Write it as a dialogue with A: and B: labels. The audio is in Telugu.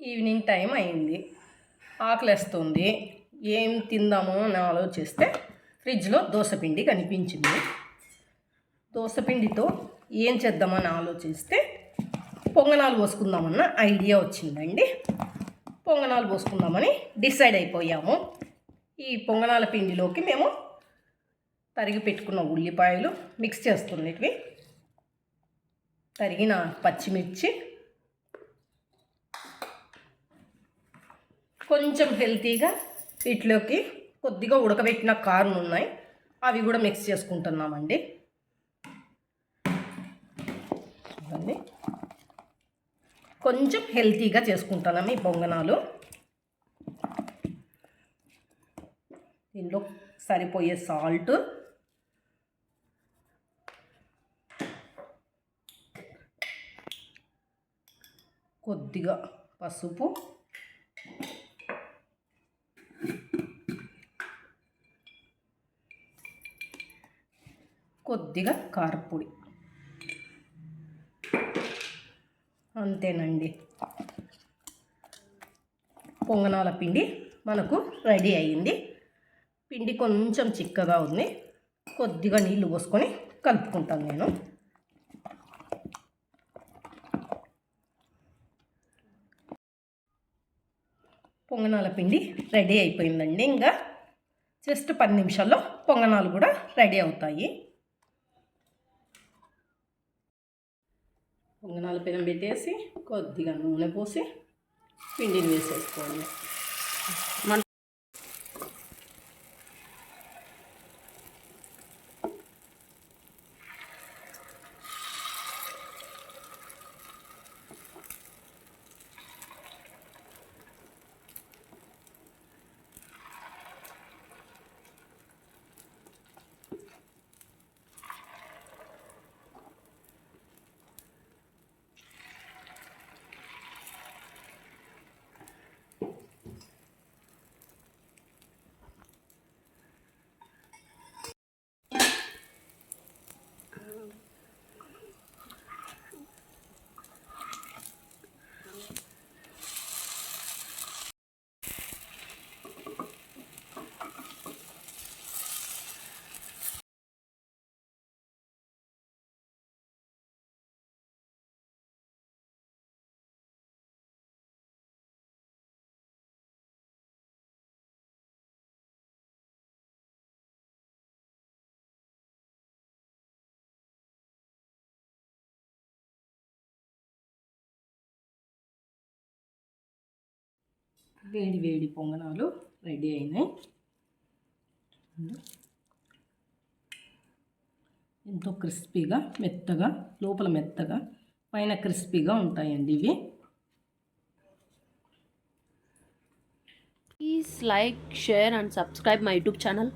A: ఈవినింగ్ టైం అయింది. ఆకలిస్తుంది. ఏం తిందాము అని ఆలోచిస్తే ఫ్రిడ్జ్లో దోశపిండి కనిపించింది. దోశపిండితో ఏం చేద్దామని ఆలోచిస్తే పొంగనాలు పోసుకుందామన్న ఐడియా వచ్చిందండి. పొంగనాలు పోసుకుందామని డిసైడ్ అయిపోయాము. ఈ పొంగనాల పిండిలోకి మేము తరిగి పెట్టుకున్న ఉల్లిపాయలు మిక్స్ చేస్తున్నవి. తరిగిన పచ్చిమిర్చి కొంచెం హెల్తీగా వీటిలోకి కొద్దిగా ఉడకబెట్టిన కారులు ఉన్నాయి. అవి కూడా మిక్స్ చేసుకుంటున్నామండి. చూడండి కొంచెం హెల్తీగా చేసుకుంటున్నాము ఈ పొంగనాలు. దీనిలో సరిపోయే సాల్ట్. కొద్దిగా పసుపు. కొద్దిగా కారపొడి. అంతేనండి. పొంగనాల పిండి మనకు రెడీ అయ్యింది. పిండి కొంచెం చిక్కగా ఉంది. కొద్దిగా నీళ్ళు పోసుకొని కలుపుకుంటాను నేను. పొంగనాల పిండి రెడీ అయిపోయిందండి. ఇంకా జస్ట్ పది నిమిషాల్లో పొంగనాలు కూడా రెడీ అవుతాయి. పొంగనాల పెనం పెట్టేసి కొద్దిగా నూనె పోసి పిండిని వేసేసుకోండి
B: మన
A: వేడి వేడి పొంగనాలు రెడీ అయినాయి. ఎంతో క్రిస్పీగా మెత్తగా లోపల మెత్తగా పైన క్రిస్పీగా ఉంటాయండి ఇవి.
B: Please like share and subscribe my YouTube channel